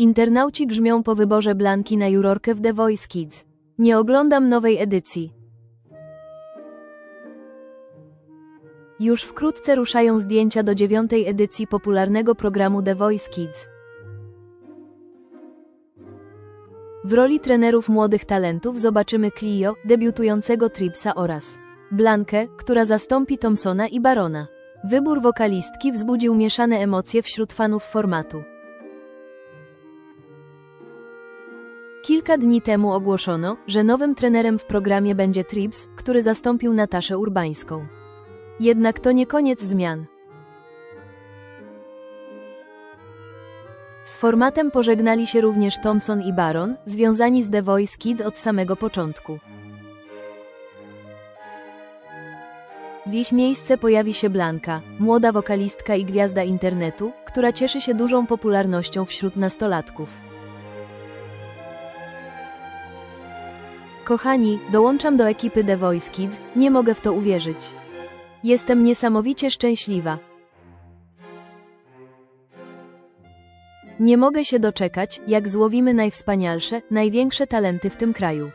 Internauci grzmią po wyborze Blanki na jurorkę w The Voice Kids. Nie oglądam nowej edycji. Już wkrótce ruszają zdjęcia do dziewiątej edycji popularnego programu The Voice Kids. W roli trenerów młodych talentów zobaczymy Clio, debiutującego Tripsa oraz Blankę, która zastąpi Thompsona i Barona. Wybór wokalistki wzbudził mieszane emocje wśród fanów formatu. Kilka dni temu ogłoszono, że nowym trenerem w programie będzie Trips, który zastąpił Nataszę Urbańską. Jednak to nie koniec zmian. Z formatem pożegnali się również Thompson i Baron, związani z The Voice Kids od samego początku. W ich miejsce pojawi się Blanka, młoda wokalistka i gwiazda internetu, która cieszy się dużą popularnością wśród nastolatków. Kochani, dołączam do ekipy The Voice Kids, nie mogę w to uwierzyć. Jestem niesamowicie szczęśliwa. Nie mogę się doczekać, jak złowimy najwspanialsze, największe talenty w tym kraju.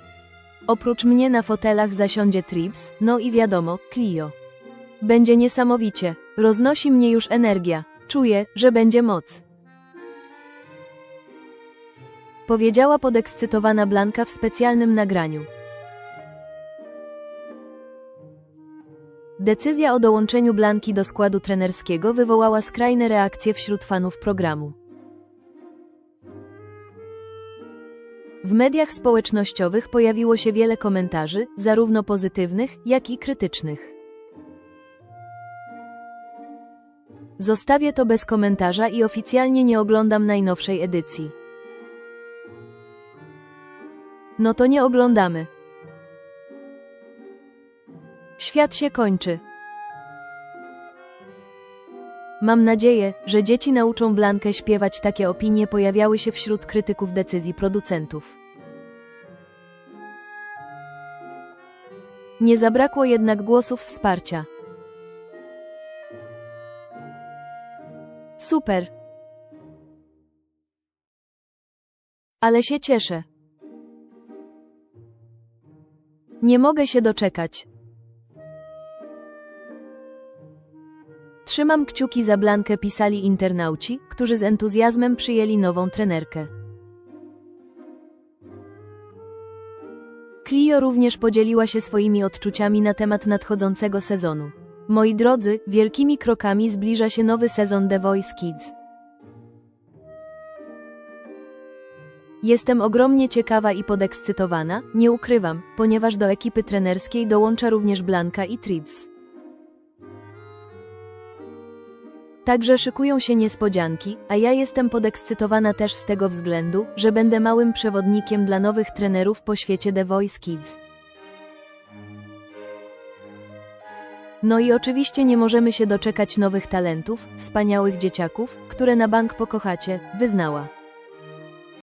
Oprócz mnie na fotelach zasiądzie Trips, no i wiadomo, Clio. Będzie niesamowicie, roznosi mnie już energia, czuję, że będzie moc. Powiedziała podekscytowana Blanka w specjalnym nagraniu. Decyzja o dołączeniu Blanki do składu trenerskiego wywołała skrajne reakcje wśród fanów programu. W mediach społecznościowych pojawiło się wiele komentarzy, zarówno pozytywnych, jak i krytycznych. Zostawię to bez komentarza i oficjalnie nie oglądam najnowszej edycji. No to nie oglądamy. Świat się kończy. Mam nadzieję, że dzieci nauczą Blankę śpiewać. Takie opinie pojawiały się wśród krytyków decyzji producentów. Nie zabrakło jednak głosów wsparcia. Super. Ale się cieszę. Nie mogę się doczekać. Trzymam kciuki za Blankę pisali internauci, którzy z entuzjazmem przyjęli nową trenerkę. Clio również podzieliła się swoimi odczuciami na temat nadchodzącego sezonu. Moi drodzy, wielkimi krokami zbliża się nowy sezon The Voice Kids. Jestem ogromnie ciekawa i podekscytowana, nie ukrywam, ponieważ do ekipy trenerskiej dołącza również Blanka i Trips. Także szykują się niespodzianki, a ja jestem podekscytowana też z tego względu, że będę małym przewodnikiem dla nowych trenerów po świecie The Voice Kids. No i oczywiście nie możemy się doczekać nowych talentów, wspaniałych dzieciaków, które na bank pokochacie, wyznała.